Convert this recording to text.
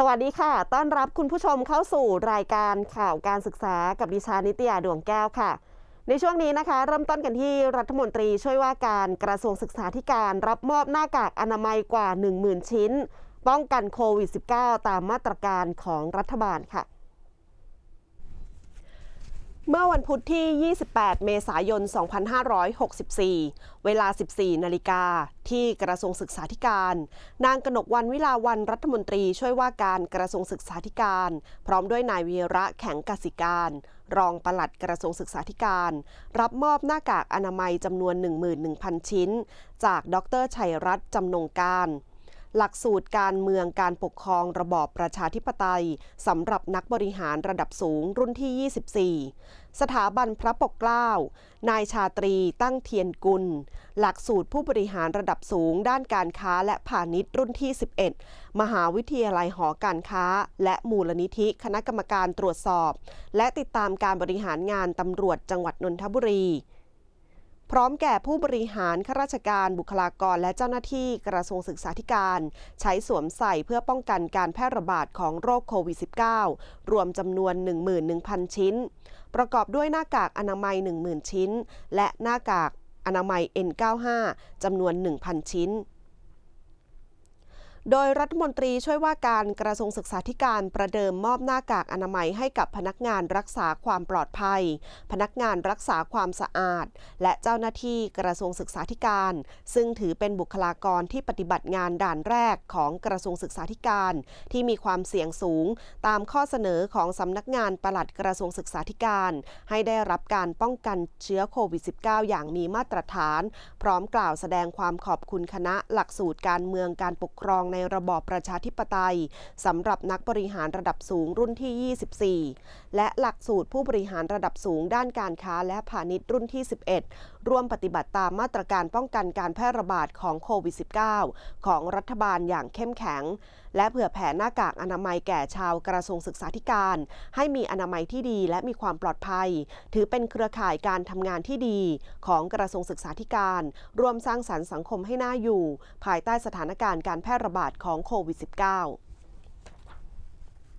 สวัสดีค่ะ ต้อนรับคุณผู้ชมเข้าสู่รายการข่าวการศึกษากับดิฉันนิตยาดวงแก้วค่ะ ในช่วงนี้นะคะ เริ่มต้นกันที่รัฐมนตรีช่วยว่าการกระทรวงศึกษาธิการรับมอบหน้ากากอนามัยกว่า 10,000 ชิ้น ป้องกันโควิด -19 ตามมาตรการของรัฐบาลค่ะ เมื่อวันพุธที่ 28 เมษายน 2564 เวลา 14 นาฬิกา ที่กระทรวงศึกษาธิการ นางกนกวันวิลาวันรัฐมนตรีช่วยว่าการกระทรวงศึกษาธิการ พร้อมด้วยนายวีระแข็งกสิการ รองปลัดกระทรวงศึกษาธิการ รับมอบหน้ากากอนามัยจำนวน 11,000 ชิ้น จากดรชัยรัตน์จำนงการ หลักสูตรการเมืองการปกครองระบอบประชาธิปไตยสำหรับนักบริหารระดับสูงรุ่นที่ 24 สถาบันพระปกเกล้า นายชาตรีตั้งเทียนกุล หลักสูตรผู้บริหารระดับสูงด้านการค้าและพาณิชย์รุ่นที่ 11 มหาวิทยาลัยหอการค้า และมูลนิธิคณะกรรมการตรวจสอบ และติดตามการบริหารงานตำรวจจังหวัดนนทบุรี พร้อมแก่ผู้บริหารข้าราชการบุคลากรและเจ้าหน้าที่กระทรวงศึกษาธิการ ใช้สวมใส่เพื่อป้องกันการแพร่ระบาดของโรคโควิด -19 รวมจำนวน 11,000 ชิ้น ประกอบด้วยหน้ากากอนามัย 10,000 ชิ้น และหน้ากากอนามัย N95 จำนวน 1,000 ชิ้น โดยรัฐมนตรีช่วยว่าการกระทรวงศึกษาธิการประเดิมมอบหน้ากากอนามัยให้กับพนักงานรักษาความปลอดภัย พนักงานรักษาความสะอาด และเจ้าหน้าที่กระทรวงศึกษาธิการ ซึ่งถือเป็นบุคลากรที่ปฏิบัติงานด่านแรกของกระทรวงศึกษาธิการ ที่มีความเสี่ยงสูง ตามข้อเสนอของสำนักงานปลัดกระทรวงศึกษาธิการ ให้ได้รับการป้องกันเชื้อโควิด -19 อย่างมีมาตรฐาน พร้อมกล่าวแสดงความขอบคุณคณะหลักสูตรการเมืองการปกครองในในระบอบประชาธิปไตยสำหรับนักบริหารระดับสูงรุ่นที่ 24 และหลักสูตรผู้บริหารระดับสูงด้านการค้าและพาณิชย์รุ่นที่ 11 ร่วมปฏิบัติตามมาตรการป้องกันการแพร่ระบาดของโควิด -19 ของรัฐบาลอย่างเข้มแข็ง และเผื่อแผ่หน้ากากอนามัยแก่ชาวกระทรวงศึกษาธิการ ให้มีอนามัยที่ดีและมีความปลอดภัย ถือเป็นเครือข่ายการทำงานที่ดีของกระทรวงศึกษาธิการ รวมสร้างสรรค์สังคมให้น่าอยู่ ภายใต้สถานการณ์การแพร่ระบบาดของโควิด -19